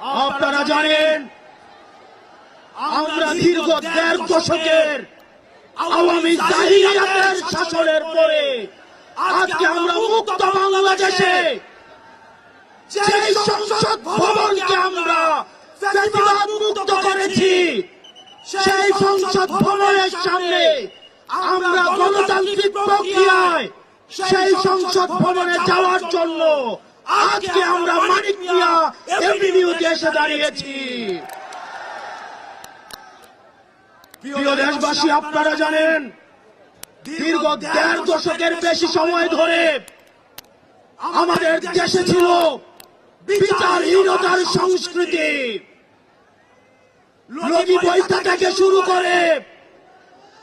আপনারা জানেন, আমরা দীর্ঘ দেড় দশকের আওয়ামী জাহিলিয়াতের শাসনের পরে আজকে আমরা মুক্ত বাংলাদেশে সংসদ ভবনকে আমরা মুক্ত করেছি, সেই সংসদ ভবনের সামনে আমরা গণতান্ত্রিক প্রক্রিয়ায় সেই সংসদ ভবনে যাওয়ার জন্য আজকে আমরা এসে দাঁড়িয়েছি প্রিয় দেশবাসী, আপনারা জানেন, দীর্ঘ দেড় দশকের বেশি সময় ধরে আমাদের দেশে ছিল বিচারহীনতার সংস্কৃতি। লগি বৈঠা থেকে শুরু করে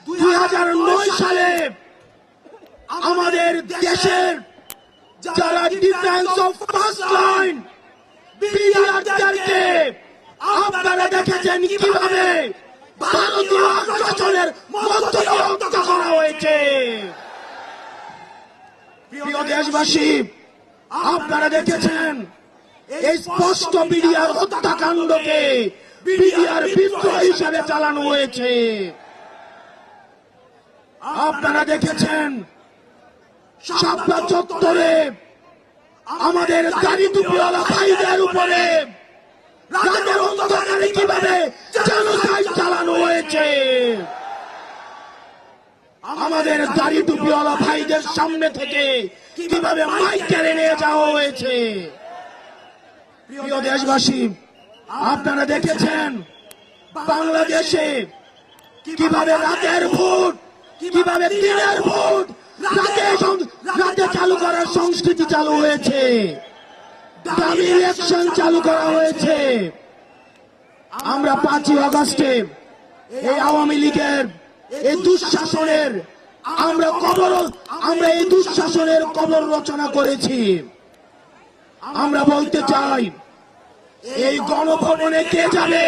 দুই হাজার নয় সালে আমাদের দেশের যারা ডিফেন্স অফ ফার্স্ট লাইন বিডিআরদেরকে আপনারা দেখেছেন কীভাবে ভারতীয় আগ্রাসনের মধ্য হত্যা করা হয়েছে। প্রিয় দেশবাসী, আপনারা দেখেছেন এই স্পষ্ট বিডিআর হত্যাকাণ্ডকে বিডিআর বিদ্রোহ হিসাবে চালানো হয়েছে। আপনারা দেখেছেন শাপলা চত্বরে আমাদের দাড়ি টুপিওয়ালা ভাইদের উপরে। রাতের অন্ধকারে কীভাবে জেনোসাইড চালানো হয়েছে? আমাদের দাড়ি টুপিওয়ালা ভাইদের সামনে থেকে কীভাবে মাইক কেড়ে নিয়ে যাওয়া হয়েছে? প্রিয় দেশবাসী, আপনারা দেখেছেন বাংলাদেশে কীভাবে রাতের ভোট, কীভাবে দিনের ভোট রাতে চালু করার সংস্কৃতি চালু হয়েছে। দামি ইলেকশন চালু করা হয়েছে। আমরা পাঁচই আগস্টে এই আওয়ামী লীগের, এই দুঃশাসনের, আমরা কবর, আমরা এই দুঃশাসনের কবর রচনা করেছি। আমরা বলতে চাই, এই গণভবনে কে যাবে?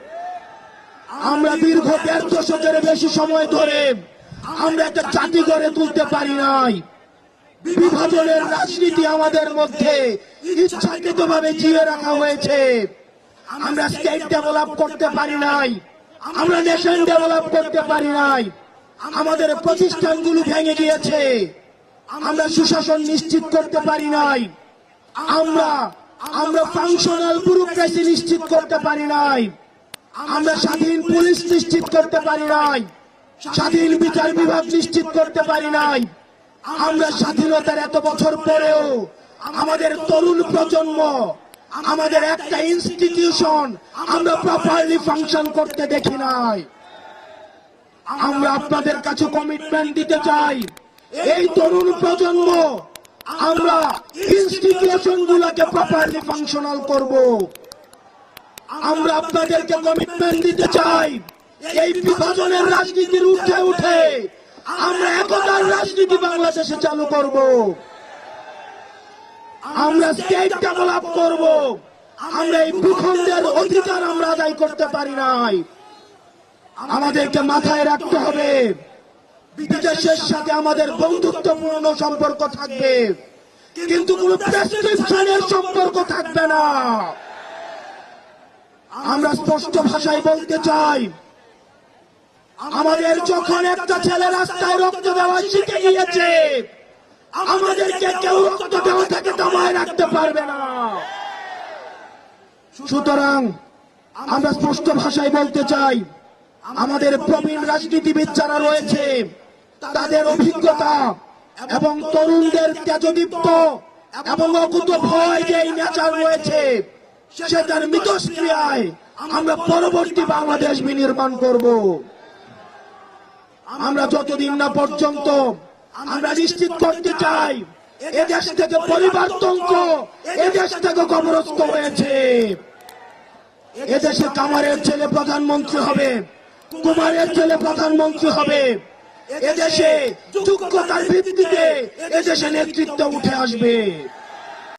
আমরা দীর্ঘ দেড় দশকের বেশি সময় ধরে আমরা একটা জাতি গড়ে তুলতে পারি নাই। বিভাজনের রাজনীতি আমাদের মধ্যে ইচ্ছাকৃত ভাবে জিয়ে রাখা হয়েছে। আমরা স্টেট ডেভেলপ করতে পারি নাই। আমরা নেশন ডেভেলপ করতে পারি নাই। আমাদের প্রতিষ্ঠানগুলো ভেঙে গিয়েছে। আমরা সুশাসন নিশ্চিত করতে পারি নাই। আমরা আমরা ফাংশনাল ব্যুরোক্রেসি নিশ্চিত করতে পারি নাই। আমরা স্বাধীন পুলিশ নিশ্চিত করতে পারি নাই। স্বাধীন বিচার বিভাগ নিশ্চিত করতে পারি নাই। আমরা স্বাধীনতার এত বছর পরেও আমাদের তরুণ প্রজন্ম, আমাদের একটা ইনস্টিটিউশন আমরা প্রপারলি ফাংশন করতে দেখি নাই। আমরা আপনাদের কাছে কমিটমেন্ট দিতে চাই। এই তরুণ প্রজন্ম, আমরা ইনস্টিটিউশন গুলোকে প্রপারলি ফাংশনাল করব। আমরা আপনাদেরকে কমিটমেন্ট দিতে চাই। এই বিভাজনের রাজনীতির উঠে উঠে আমরা একতার রাজনীতি বাংলাদেশে চালু করব। আমরা স্টেট ডেভেলপ করব। আমরা এই ভূখণ্ডের অধিকার আমরা আদায় করতে পারি নাই। আমাদেরকে মাথায় রাখতে হবে, বিদেশের সাথে আমাদের বন্ধুত্বপূর্ণ সম্পর্ক থাকবে। কিন্তু কোন প্রেসক্রিপশনের সম্পর্ক থাকবে না। আমরা স্পষ্ট ভাষায় বলতে চাই, আমাদের যখন একটা ছেলে রাস্তায় রক্ত দেওয়া শিখে গিয়েছে, আমাদেরকে কেউ রক্ত দেওয়া থেকে দমায় রাখতে পারবে না। সুতরাং আমরা স্পষ্ট ভাষায় বলতে চাই, আমাদের প্রবীণ রাজনীতিবিদ যারা রয়েছে, তাদের অভিজ্ঞতা এবং তরুণদের তেজদীপ্ত এবং অকুত ভয় যে নেচার রয়েছে, সেটার মিতস্ক্রিয়ায় আমরা পরবর্তী বাংলাদেশ বিনির্মাণ করব। আমরা যতদিন না পর্যন্ত আমরা নিশ্চিত করতে চাই, এদেশ থেকে পরিবারতন্ত্র এদেশ থেকে কবরস্থ হয়েছে। এদেশে কামারের ছেলে প্রধানমন্ত্রী হবে, কুমারের ছেলে প্রধানমন্ত্রী হবে। এদেশে যোগ্যতার ভিত্তিতে এদেশে নেতৃত্ব উঠে আসবে।